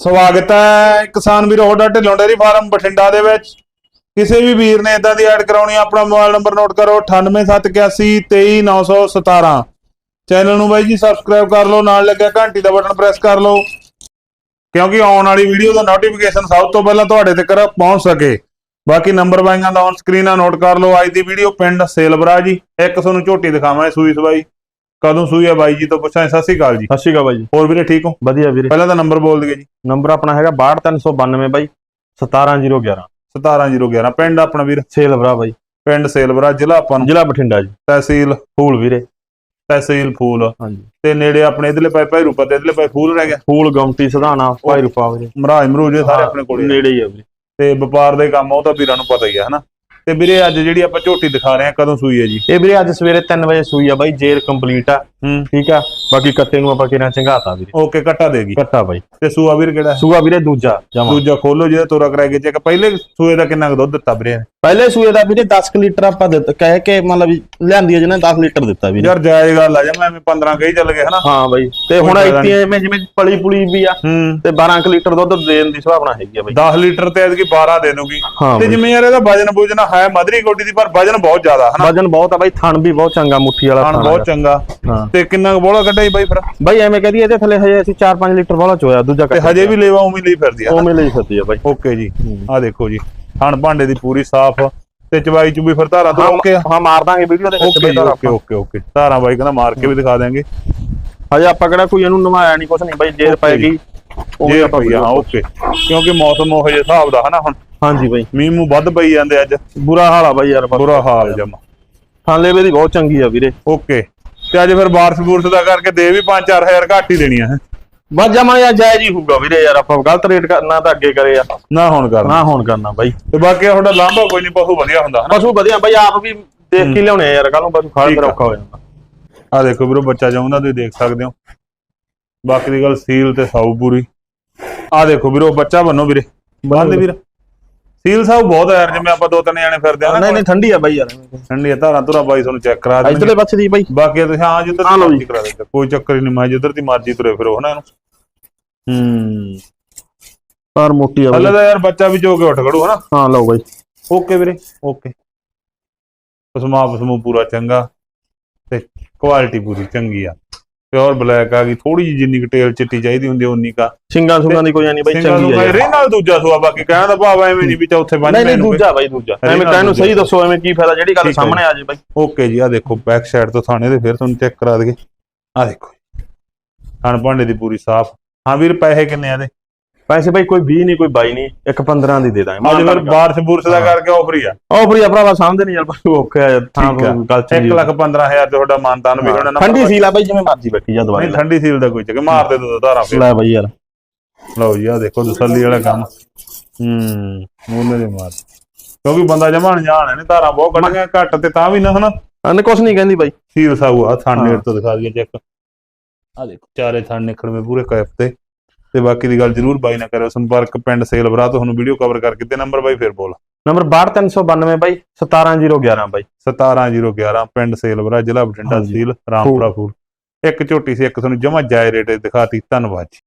ਸਵਾਗਤ ਹੈ ਕਿਸਾਨ ਵੀਰ ਤੁਹਾਡਾ ਢਿੱਲੋਂ ਡੇਅਰੀ ਫਾਰਮ ਬਠਿੰਡਾ ਦੇ ਵਿੱਚ। ਕਿਸੇ ਵੀ ਵੀਰ ਨੇ ਇਦਾਂ ਦੀ ਐਡ ਕਰਾਉਣੀ ਆਪਣਾ ਮੋਬਾਈਲ ਨੰਬਰ ਨੋਟ ਕਰੋ 9871823917 ਚੈਨਲ ਨੂੰ ਬਾਈ ਜੀ ਸਬਸਕ੍ਰਾਈਬ ਕਰ ਲਓ, ਨਾਲ ਲੱਗਿਆ ਘੰਟੀ ਦਾ ਬਟਨ ਪ੍ਰੈਸ ਕਰ ਲਓ। ਕਿਉਂਕਿ ਆਉਣ ਵਾਲੀ ਵੀਡੀਓ ਦਾ ਨੋਟੀਫਿਕੇਸ਼ਨ ਸਭ ਤੋਂ ਪਹਿਲਾਂ ਤੁਹਾਡੇ ਤੱਕ ਪਹੁੰਚ ਸਕੇ। ਬਾਕੀ ਨੰਬਰ ਬਾਈਆਂ ਦਾ ਔਨ ਸਕਰੀਨ ਆ, ਨੋਟ ਕਰ ਲਓ। ਅੱਜ ਦੀ ਵੀਡੀਓ ਪਿੰਡ ਸੇਲਬਰਾ ਜੀ। ਇੱਕ ਤੁਹਾਨੂੰ ਝੋਟੀ ਦਿਖਾਵਾਂ ਸੂਈ ਸਵਾਈ। ਕਦੋਂ ਸੂਈ ਆ ਬਾਈ ਜੀ ਤੋਂ ਪੁੱਛਾਂ ਸਤਿ ਸ਼੍ਰੀ ਅਕਾਲ ਜੀ। ਸਤਿ ਸ਼੍ਰੀ ਅਕਾਲ ਬਾਈ ਜੀ। ਹੋਰ ਵੀਰੇ ਠੀਕ ਹੋ? ਵਧੀਆ ਵੀਰੇ। ਪਹਿਲਾਂ ਤਾਂ ਨੰਬਰ ਬੋਲ ਦਈਏ ਜੀ। ਨੰਬਰ ਆਪਣਾ ਹੈਗਾ 62392 ਬਾਈ 17011 17011 ਪਿੰਡ ਆਪਣਾ ਵੀਰ? ਸੇਲ ਭਰਾ ਬਾਈ। ਪਿੰਡ ਸੇਲਬਰਾ ਜ਼ਿਲ੍ਹਾ ਆਪਾਂ ਨੂੰ? ਜ਼ਿਲ੍ਹਾ ਬਠਿੰਡਾ ਜੀ। ਤਹਿਸੀਲ ਫੂਲ ਵੀਰੇ। ਤਹਿਸੀਲ ਫੂਲ। ਹਾਂਜੀ। ਤੇ ਨੇੜੇ ਆਪਣੇ ਇਧਰਲੇ ਪਾਸੇ ਭਾਈ ਰੂਪਾ ਤੇ ਇਧਰਲੇ ਪਾਸੇ ਫੂਲ ਰਹਿ ਗਿਆ? ਫੂਲ ਗਮਟੀ ਸਧਾਣਾ ਭਾਈ ਰੂਪਾ ਵੀਰੇ। ਮਹਾਰਾਜ ਮਰੂਜ ਸਾਰੇ ਆਪਣੇ ਕੋਲੇ। ਨੇੜੇ ਹੀ ਆ ਵੀਰੇ। ਤੇ ਵਪਾਰ ਦੇ ਕੰਮ ਉਹ ਤਾਂ ਵੀਰਾਂ ਨੂੰ ਪਤਾ ਹੀ ਆ ਹਨਾ? ਤੇ ਵੀਰੇ ਅੱਜ ਜਿਹੜੀ ਆਪਾਂ ਝੋਟੀ ਦਿਖਾ ਰਹੇ ਆ ਕਦੋਂ ਸੂਈ ਹੈ ਜੀ? ਇਹ ਵੀਰੇ ਅੱਜ ਸਵੇਰੇ 3 ਵਜੇ ਸੂਈ ਆ ਬਾਈ ਜੇਰ ਕੰਪਲੀਟ ਆ। ਠੀਕ ਆ? ਬਾਕੀ ਕੱਟੇ ਨੂੰ ਆਪਾਂ ਕਿਹਨਾਂ ਚੰਗਾਤਾ ਵੀਰੇ? ਓਕੇ ਕੱਟਾ ਦੇਗੀ ਕੱਟਾ ਬਾਈ। ਤੇ ਸੂਆ ਵੀਰ ਕਿਹੜਾ? ਸੂਆ ਵੀਰੇ ਦੂਜਾ ਦੂਜਾ ਖੋਲੋ ਜਿਹਦਾ ਤੋਰਾ ਕਰਾਏ ਗਏ ਚੈੱਕ ਪਹਿਲੇ ਸੂਏ ਦਾ ਕਿੰਨਾ ਕੁ ਦੁੱਧ ਦਿੱਤਾ ਵੀਰੇ ਪਹਿਲੇ ਸੂਏ ਦਾ ਵੀਰੇ 10 ਲੀਟਰ ਆਪਾਂ ਦਿੱਤਾ ਕਹਿ ਕੇ ਮਤਲਬ ਲਿਆਂਦੀ ਜਿਹਨੇ 10 ਲੀਟਰ ਦਿੱਤਾ ਵੀਰੇ। ਯਾਰ ਜਾਇਜ਼ ਗੱਲ ਆ ਜਮਾ ਐਵੇਂ 15 ਕਹੀ ਚੱਲ ਗਏ ਹਨਾ? ਹਾਂ ਬਾਈ। ਤੇ ਹੁਣ ਇੱਥੇ ਐਵੇਂ ਜਿਵੇਂ ਪਲੀ ਪੁਲੀ ਵੀ ਆ ਤੇ 12 ਕੁ ਲੀਟਰ ਦੁੱਧ ਦੇਣ ਦੀ ਸੁਭਾਵਨਾ ਹੈਗੀ ਆ ਬਾਈ। 10 ਲੀਟਰ ਤੇ ਐਤਕੀ 12 ਦੇ ਦੂਗੀ ਤੇ। ਜਿਵੇਂ ਯਾਰ ਇਹਦਾ ਵਜਨ ਬੁਜਨ ਹੈ ਮਧਰੀ ਗੋਡੀ ਦੀ ਪਰ ਵਜਨ ਬਹੁਤ ਜ਼ਿਆਦਾ ਹਨਾ? ਵਜਨ ਬਹੁਤ ਆ ਬਾਈ ਥਣ ਵੀ ਬਹੁਤ ਚੰਗਾ ਮੁੱਠੀ ਵਾਲਾ ਥਣ ਬਹੁਤ। ਚੰਗਾ। ਹਾਂ। ਤੇ ਕਿੰਨਾ ਬੋਲਾ ਕੱਢਿਆ ਬਾਈ ਫਿਰ? ਬਾਈ ਐਵੇਂ ਕਹਦੀ ਇਹਦੇ ਥੱਲੇ ਹਜੇ ਅਸੀਂ 4-5 ਲੀਟਰ ਵਾਲਾ ਚੋਇਆ ਦੂਜਾ ਤੇ ਹਜੇ ਵੀ ਲੇਵਾ ਉਵੇਂ ਲਈ ਫਿਰਦੀ ਆ ਉਵੇਂ ਲਈ ਫਿਰਦੀ ਆ ਬਾਈ। ਓਕੇ ਜੀ। ਆ ਦੇਖੋ ਜੀ ਹਣ ਭਾਂਡੇ ਦੀ ਪੂਰੀ ਸਾਫ਼। ਤੇ ਚਵਾਈ ਚੁਬੀ ਫਿਰ ਧਾਰਾਂ ਤੋਂ ਓਕੇ ਹਾਂ ਮਾਰ ਦਾਂਗੇ ਵੀਡੀਓ ਦੇ ਵਿੱਚ ਓਕੇ ਓਕੇ ਓਕੇ ਓਕੇ। ਧਾਰਾਂ ਬਾਈ ਕਹਿੰਦਾ ਮਾਰ ਕੇ ਵੀ ਦਿਖਾ ਦਿਆਂਗੇ। ਹਜੇ ਆਪਾਂ ਕਿਹੜਾ ਕੋਈ ਇਹਨੂੰ ਨਵਾਇਆ ਨਹੀਂ ਕੁਛ ਨਹੀਂ ਬਾਈ ਜੇਰ ਪਏਗੀ ਜੇ ਆਪਾਂ ਪਈ ਆ ਓਕੇ। ਕਿਉਂਕਿ ਮੌਸਮ ਉਹ ਜਿਹੇ ਹਿਸਾਬ ਦਾ ਹਨਾ ਹੁਣ। ਹਾਂਜੀ ਬਾਈ। ਮੀਂਹ ਮੂੰਹ ਵੱਧ ਪਈ ਜਾਂਦੇ ਅੱਜ। ਬੁਰਾ ਹਾਲ ਆ ਬਾਈ ਯਾਰ ਬੁਰਾ ਹਾਲ ਜਮਾ। ਥਾਂਲੇ ਵੇ ਦੀ ਬਹੁਤ ਚੰਗੀ ਆ ਵੀਰੇ। ਓਕੇ। ਤੇ ਅੱਜ ਫਿਰ ਬਾਰਸ ਬੂਰਸ ਦਾ ਕਰਕੇ ਦੇ ਵੀ 5-4000 ਘੱਟ ਹੀ ਦੇਣੀਆਂ ਹੈ। ਬਸ ਜਮਾ ਯਾਰ ਜਾਇਜ਼ ਹੀ ਹੋਊਗਾ ਵੀਰੇ ਯਾਰ ਆਪਾਂ। ਗਲਤ ਰੇਟ ਕਰਨਾ ਤਾਂ ਅੱਗੇ ਕਰੇ ਆ। ਨਾ ਹੁਣ ਕਰਨਾ। ਨਾ ਹੁਣ ਕਰਨਾ ਬਾਈ। ਤੇ ਬਾਕੀ ਤੁਹਾਡਾ ਲਾਂਭਾ ਕੋਈ ਨਹੀਂ ਪਸ਼ੂ ਵਧੀਆ ਹੁੰਦਾ ਹਨਾ? ਪਸ਼ੂ ਵਧੀਆ ਬਾਈ ਆਪ ਵੀ ਦੇਖ ਕੇ ਲਿਆਉਣੇ ਆ ਯਾਰ ਕੱਲ ਨੂੰ ਪਸ਼ੂ ਖਾਲ ਠੀਕ ਆ। ਔਖਾ ਹੋ ਜਾਂਦਾ। ਆ ਦੇਖੋ ਵੀਰੋ ਬੱਚਾ ਜਾਉਂਦਾ ਤੁਸੀਂ ਦੇਖ ਸਕਦੇ ਹੋ। ਬਾਕੀ ਦੀ ਗੱਲ ਸੀਲ ਤੇ ਸਾਊ ਪੂਰੀ। ਆ ਦੇਖੋ ਵੀਰੋ ਬੱਚਾ ਬੰਨੋ ਵੀਰੇ। ਬੰਦ ਵੀਰ। ਸੀਲ ਸਾਊ ਬਹੁਤ ਆ ਯਾਰ ਜਿਵੇਂ ਆਪਾਂ ਦੋ ਤਿੰਨ ਜਾਣੇ ਫਿਰਦੇ ਆ ਨਹੀਂ ਨਾ ਨਹੀਂ ਠੰਡੀ ਆ ਬਾਈ ਯਾਰ। ਠੰਡੀ ਧਾਰਾਂ ਧੁਰਾ ਬਾਈ ਤੁਹਾਨੂੰ ਚੈੱਕ ਕਰਾ ਇਧਰਲੇ ਦੇਣਗੇ। ਪਾਸੇ ਦੀ ਬਾਈ। ਬਾਕੀ ਤੁਸੀਂ ਹਾਂ ਜਿੱਧਰ ਆ ਦੀ। ਮਰਜ਼ੀ ਕਰਾ ਦੇ ਕੋਈ ਚੱਕਰ ਹੀ ਨਹੀਂ ਮੈਂ ਜਿੱਧਰ ਦੀ ਮਰਜ਼ੀ ਤੁਰੇ ਫਿਰੋ ਹਨਾ ਇਹਨੂੰ? ਹੂੰ। ਪਰ ਮੋਟੀ ਆ ਹਲੇ ਤਾਂ ਯਾਰ ਬੱਚਾ ਵੀ ਜੋ ਕੇ ਉੱਠ ਖੜੂ ਹਨਾ? ਹਾਂ ਲਓ ਬਾਈ। ਓਕੇ ਵੀਰੇ ਓਕੇ। ਪਸਮਾ ਪਸਮੂ ਪੂਰਾ ਚੰਗਾ ਤੇ ਕੁਆਲਿਟੀ ਪੂਰੀ ਚੰਗੀ ਆ। ਪਿਓਰ ਬਲੈਕ ਆ ਗਈ ਥੋੜੀ ਜਿਹੀ ਜਿੰਨੀ ਟੇਲ ਚਿੱਟੀ ਚਾਹੀਦੀ ਹੁੰਦੀ ਓਨੀ ਕਾ ਸਿੰਗਾਂ ਸੁੰਗਾਂ ਦੀ ਕੋਈ ਨਹੀਂ ਬਾਈ ਚੰਗੀ ਯਾਰ। ਰੇ ਨਾਲ ਦੂਜਾ ਸੂਆ ਬਾਕੀ ਕਹਿਣ ਦਾ ਭਾਵ ਐਵੇਂ ਨਹੀਂ ਵੀ ਚੌਥੇ ਪੰਜ ਨਹੀਂ ਨਹੀਂ ਦੂਜਾ ਬਾਈ ਦੂਜਾ। ਐਵੇਂ ਕਹਿਣ ਨੂੰ ਸਹੀ। ਦੱਸੋ ਐਵੇਂ ਕੀ ਫਾਇਦਾ ਜਿਹੜੀ ਗੱਲ ਹੈ ਸਾਹਮਣੇ ਆ ਜੇ ਬਾਈ। ਓਕੇ ਜੀ ਆ ਦੇਖੋ ਬੈਕ ਸਾਈਡ ਤੋਂ ਥਾਣੇ ਦੇ ਫਿਰ ਤੁਹਾਨੂੰ ਚੈੱਕ ਕਰਾ ਦਈਏ। ਆ ਦੇਖੋ ਹਣ ਭਾਂਡੇ ਦੀ ਪੂਰੀ ਸਾਫ਼। ਹਾਂ ਵੀਰ ਪੈਸੇ ਕਿੰਨੇ ਆ ਦੇ ਪੈਸੇ ਬਾਈ ਕੋਈ 20 ਨਹੀਂ ਕੋਈ 22 ਨਹੀਂ ਇੱਕ 15 ਦੀ ਦੇ ਦਾਂਗੇ। ਅੱਜ ਫਿਰ ਬਾਰਿਸ਼ ਬੂਰਸ਼ ਦਾ ਕਰਕੇ ਆਫਰ ਹੀ ਆ। ਉਹ ਫਰੀ ਭਰਾਵਾ ਸਾਹਮਣੇ ਨਹੀਂ ਯਾਰ ਬਾਈ ਔਖਾ ਹੈ ਥਾਂ ਆ। ਗੱਲ 1 ਲੱਖ 15000 ਤੇ ਤੁਹਾਡਾ ਮਾਨਤਾਨ ਵੀ ਹੋਣਾ ਠੰਡੀ ਸੀ ਲਾ ਬਾਈ ਜਿਵੇਂ ਮਰਜ਼ੀ ਬੈਠੀ ਜਾ ਦਵਾਈ ਨਹੀਂ ਠੰਡੀ ਸੀਲ ਦਾ ਕੋਈ ਚੱਕਰ ਮਾਰ ਦੇ ਦੋ ਧਾਰਾਂ ਫਿਰ। ਲੈ ਬਾਈ ਯਾਰ। ਲਓ ਜੀ ਆ ਦੇਖੋ ਤਸੱਲੀ ਵਾਲਾ ਕੰਮ। ਹੂੰ ਉਹਨੇ ਦੇ ਮਾਰ ਕਿਉਂਕਿ ਬੰਦਾ ਜਮਾਨ ਜਾਣ ਨੇ ਧਾਰਾਂ ਬਹੁਤ ਕੱਢੀਆਂ ਘੱਟ ਤੇ ਤਾਂ ਵੀ ਨਾ ਹਨਾ? ਅਨੇ ਕੁਛ ਨਹੀਂ ਕਹਿੰਦੀ ਬਾਈ। ਸੀਲ ਸਾਊ ਆ ਥਾਂ ਹਾਂ। ਨੇੜ ਤੋਂ ਦਿਖਾ ਦਈਏ ਚੈੱਕ। ਆ ਦੇਖੋ। ਚਾਰੇ ਥਾਂ ਨਿਕਲਵੇਂ ਪੂਰੇ ਕੈਪ ਤੇ। ਤੇ ਬਾਕੀ ਦੀ ਗੱਲ ਜਰੂਰ ਬਾਈ ਨਾ ਕਰਿਓ ਸੰਪਰਕ ਪਿੰਡ ਸੇਲਵਰਾ ਤੁਹਾਨੂੰ ਵੀਡੀਓ ਕਵਰ ਕਰਕੇ ਤੇ ਨੰਬਰ ਬਾਈ ਫਿਰ ਬੋਲ। ਨੰਬਰ 62392 ਬਾਈ 17011 ਬਾਈ। 17011 ਪਿੰਡ ਸੇਲਵਰਾ ਜ਼ਿਲ੍ਹਾ ਬਠਿੰਡਾ। ਤਹਿਸੀਲ ਰਾਮਪੁਰਾ ਫੂਲ। ਇੱਕ ਝੋਟੀ ਸੀ ਇੱਕ ਤੁਹਾਨੂੰ ਜਮਾ ਜਾਇ ਰੇਟ ਦਿਖਾਤੀ ਧੰਨਵਾਦ ਜੀ।